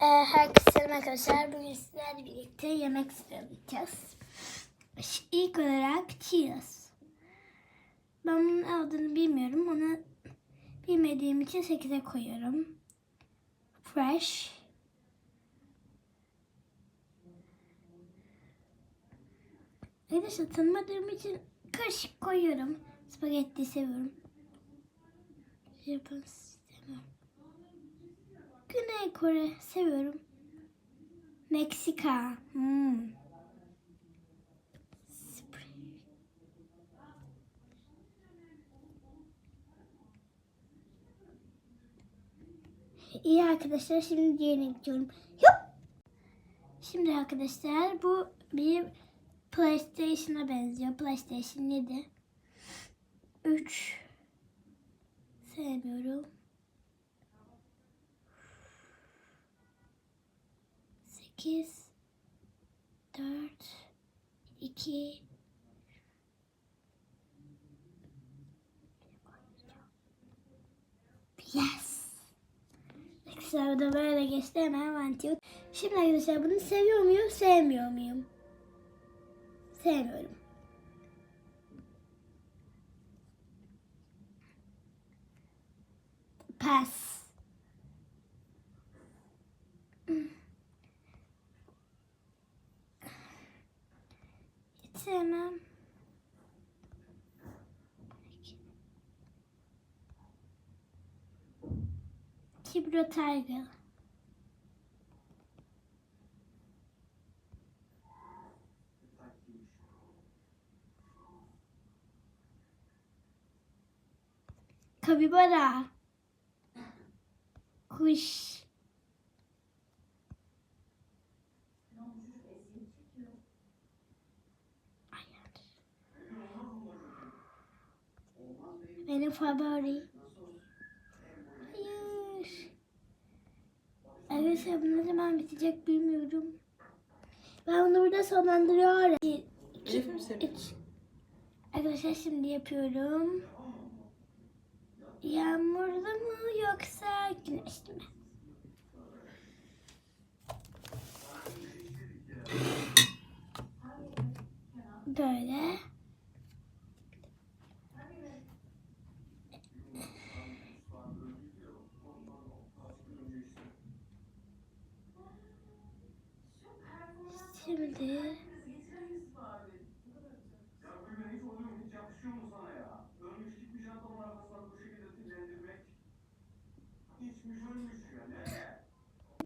Ee, herkese selam arkadaşlar. Bugün sizlerle birlikte yemek söyleyeceğiz. İlk olarak cheese. Ben bunun adını bilmiyorum. Onu bilmediğim için 8'e koyuyorum. Fresh. Arkadaşlar tanımadığım için karışık koyuyorum. Spagetti seviyorum. Japon sevmiyorum. Kore seviyorum. Meksika. Hmm. İyi arkadaşlar şimdi diğerine gidiyorum. Yup. Şimdi arkadaşlar bu bir PlayStation'a benziyor. PlayStation 7. 3 sevmiyorum. 8 4 2 Yes. Arkadaşlar da böyle geçti hemen vantiyot. Şimdi arkadaşlar bunu seviyor muyum, sevmiyor muyum? Sevmiyorum. Pass. Sevmem. Kibro Tiger. Kapibara. Kuş. Hayır. Benim favori. Hayır. Arkadaşlar bu ne zaman bitecek bilmiyorum. Ben bunu burada sonlandırıyorum. İki, seviyor? üç. Arkadaşlar şimdi yapıyorum. Yağmurlu mu yoksa güneşli mi? Böyle. Şimdi